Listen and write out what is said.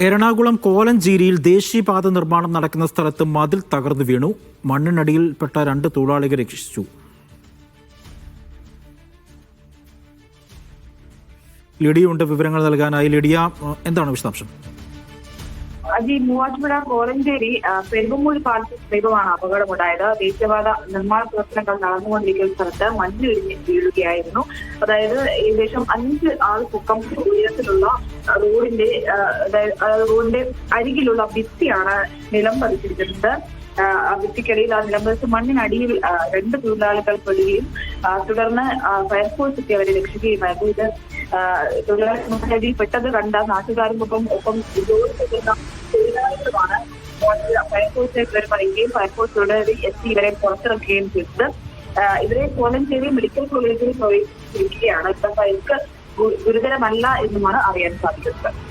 എറണാകുളം കോലഞ്ചേരിയിൽ ദേശീയപാത നിർമ്മാണം നടക്കുന്ന സ്ഥലത്ത് മതിൽ തകർന്നു വീണു. മണ്ണിനടിയിൽപ്പെട്ട രണ്ട് തൊഴിലാളികൾ രക്ഷിച്ചു. ലിഡിയുണ്ട് വിവരങ്ങൾ നൽകാനായി. ലിഡിയ എന്താണ് വിശദാംശം? അജി മൂവാറ്റുപുഴ കോലഞ്ചേരി ആ, പെരുമ്പമൂഴി പാലത്തിന് സമീപമാണ് അപകടമുണ്ടായത്. ദേശീയപാത നിർമ്മാണ പ്രവർത്തനങ്ങൾ നടന്നുകൊണ്ടിരിക്കുന്ന സ്ഥലത്ത് മഞ്ഞ് ഇടിഞ്ഞ് വീഴുകയായിരുന്നു. അതായത് ഏകദേശം അഞ്ച് ആൾ പൊക്കം ഉയരത്തിലുള്ള റോഡിന്റെ റോഡിന്റെ അരികിലുള്ള ഭിത്തിയാണ് നിലം പതിച്ചിരിക്കുന്നത്. ഭിത്തിക്കടിയിൽ ആ നിലം പതിച്ച് മണ്ണിനടിയിൽ രണ്ട് തൊഴിലാളികൾ പെടുകയും തുടർന്ന് ഫയർഫോഴ്സ് എത്തി അവരെ രക്ഷിക്കുകയുമായിരുന്നു. ഇത് ആ, തൊഴിലാളികൾ മണ്ണിനടിയിൽ പെട്ടത് കണ്ട നാട്ടുകാരും ഒപ്പം ജോലി തൊഴിലാളികളുമാണ്. ഫയർഫോഴ്സിനെ ഇവർ പറയുകയും ഫയർഫോഴ്സ് ഉടനടി എത്തി ഇവരെ പുറത്തിറക്കുകയും ചെയ്തത്. ഇവരെ കോലഞ്ചേരി മെഡിക്കൽ കോളേജിൽ പ്രവേശിച്ചിരിക്കുകയാണ് ഇപ്പൊ ഗു- ഗുരുതരമല്ല എന്നുമാണ് അറിയാൻ സാധിക്കുന്നത്.